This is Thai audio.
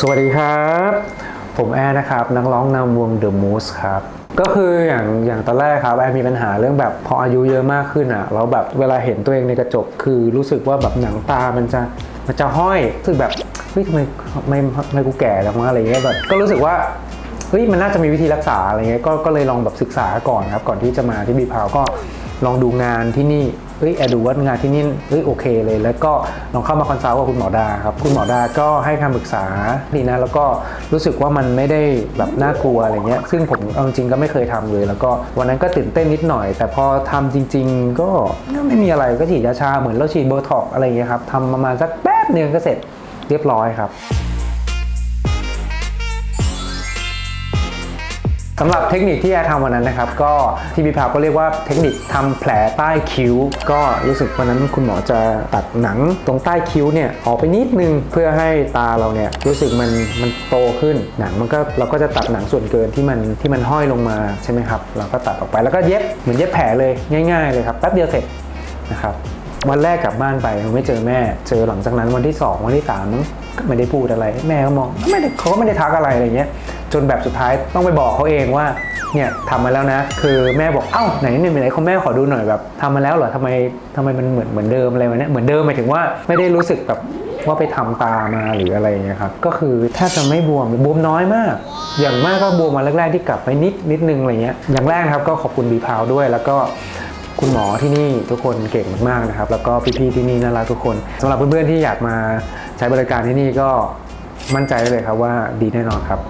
สวัสดีครับ ผมแอร์นะครับ นักร้องนำวง The Moose ครับ ก็คืออย่างอย่างตอนแรกครับ แอร์มีปัญหาเรื่องแบบพออายุเยอะมากขึ้นอะ่ะเราแบบเวลาเห็นตัวเองในกระจก คือรู้สึกว่าแบบหนังตามันจะมันจะห้อยรู้สึกแบบเฮ้ยทำไมทำไม่ไม่กูแก่แล้วมั้งอะไรเงี้ยแบบก็รู้สึกว่าเฮ้ยมันน่าจะมีวิธีรักษาอะไรเงี้ยก็ก็เลยลองแบบศึกษาก่อนครับ ก่อนที่จะมาที่บีพาวก็ ลองดูงานที่นี่เฮ้ยแอดดูว่างานที่นี่เฮ้ยโอเคเลย แล้วก็ลองเข้ามาคอนซัลท์กับคุณหมอดาครับ คุณหมอดาก็ให้คำปรึกษาดีนะ แล้วก็รู้สึกว่ามันไม่ได้แบบน่ากลัวอะไรเงี้ย ซึ่งผมเอาจริงๆก็ไม่เคยทำเลย แล้วก็วันนั้นก็ตื่นเต้นนิดหน่อย แต่พอทำจริง ๆ ก็ไม่มีอะไรก็ฉีดยาชาเหมือนเราฉีดโบท็อกอะไรเงี้ยครับทำประมาณสักแป๊บเดียวก็เสร็จเรียบร้อยครับ สำหรับเทคนิคที่แอร์ทำวันนั้นนะครับ ก็ที่บีพาวก็เรียกว่าเทคนิคทำแผลใต้คิ้ว ก็รู้สึกวันนั้นคุณหมอจะตัดหนังตรงใต้คิ้วเนี่ยออกไปนิดนึงเพื่อให้ตาเราเนี่ยรู้สึกมันมันโตขึ้นหนังมันก็เราก็จะตัดหนังส่วนเกินที่มันที่มันห้อยลงมาใช่ไหมครับ เราก็ตัดออกไปแล้วก็เย็บเหมือนเย็บแผลเลยง่าย ๆ เลยครับแป๊บเดียวเสร็จนะครับวันแรกกลับบ้านไปไม่เจอแม่ เจอหลังจากนั้นวันที่ 2 วันที่3มั้งก็ไม่ได้พูดอะไร แม่ก็มองไม่ได้เขาก็ไม่ได้ทักอะไรอะไรเงี้ย จนแบบสุดท้ายต้องไปบอกเขาเองว่าเนี่ยทำมาแล้วนะ คือแม่บอกเอ้าไหนเนี่ยไหนของแม่ขอดูหน่อยแบบทำมาแล้วเหรอทำไมทำไมมันเหมือนเหมือนเดิมอะไรเนี่ยเหมือนเดิมหมายถึงว่าไม่ได้รู้สึกแบบว่าไปทำตามาหรืออะไรเงี้ยครับก็คือแทบจะไม่บวมบวมน้อยมาก อย่างมากก็บวมมาแรกๆที่กลับไปนิดนิดนึงอะไรเงี้ยอย่างแรกครับก็ขอบคุณบีพาวด้วยแล้วก็คุณหมอที่นี่ทุกคนเก่งมากๆนะครับ แล้วก็พี่ๆที่นี่น่ารักทุกคนสำหรับเพื่อนๆที่อยากมาใช้บริการที่นี่ก็มั่นใจได้เลยครับว่าดีแน่นอนครับ